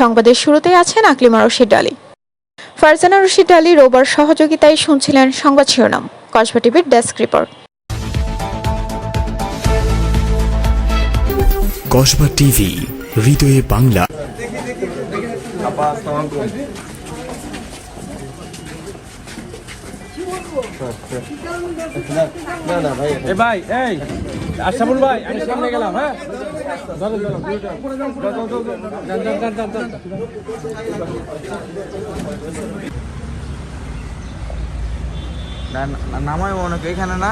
সংবাদের শুরুতেই আছেন আকলিমা রশিদ আলী। ফারজানা রশিদ আলী রোবার সহযোগিতায় শুনছিলেন সংবাদ শিরোনাম কসবা টিভির ডেস্ক রিপোর্ট। কসবা টিভি হৃদয়ে বাংলা। এ ভাই এই আশরাফুল ভাই আমি সামনে গেলাম হ্যাঁ? চলো চলো যান, যান, যান, যান, যান। না না- নামায় মনে হয় এখানে না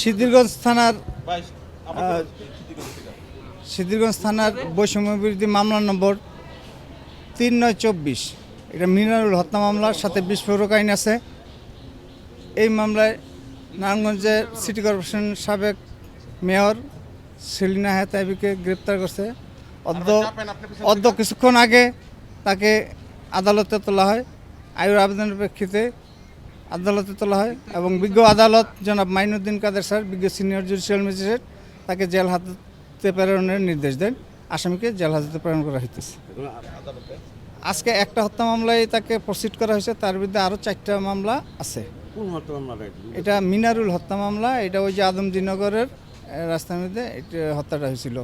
সিদ্ধিরগঞ্জ থানার সিদ্ধিরগঞ্জ থানার বৈষম্য বিরোধী মামলা নম্বর তিন নয় চব্বিশ। এটা মিনারুল হত্যা মামলার সাথে বিস্ফোরক আইন আছে। এই মামলায় নারায়ণগঞ্জের সিটি কর্পোরেশন সাবেক মেয়র সেলিনা হেতাবিকে গ্রেপ্তার করছে। অদ্য অদ্য কিছুক্ষণ আগে তাকে আদালতে তোলা হয়। আয়ুর আবেদনের প্রেক্ষিতে আদালতে তোলা হয় এবং বিজ্ঞ আদালত জনাব মাইনুদ্দিন কাদের স্যার বিজ্ঞ সিনিয়র জুডিশিয়াল ম্যাজিস্ট্রেট তাকে জেল হাজতে প্রেরণের নির্দেশ দেন আসামিকে জেল হাজতে প্রেরণ করা হইতেছে। আজকে একটা হত্যা মামলায় তাকে প্রসিড করা হয়েছে তার বিরুদ্ধে আরও চারটা মামলা আছে। এটা মিনারুল হত্যা মামলা এটা ওই যে আদমদিনগরের রাস্তার মধ্যে এটা হত্যাটা হয়েছিল।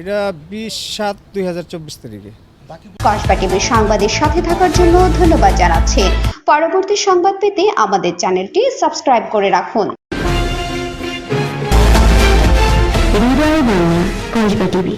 এটা? বিশ সাত দুই হাজার চব্বিশ তারিখে। কসবা টিভির সাংবাদিক সাথে থাকার জন্য ধন্যবাদ জানাচ্ছি। পরবর্তী সংবাদ পেতে আমাদের চ্যানেলটি সাবস্ক্রাইব করে রাখুন। বাংলা টিভি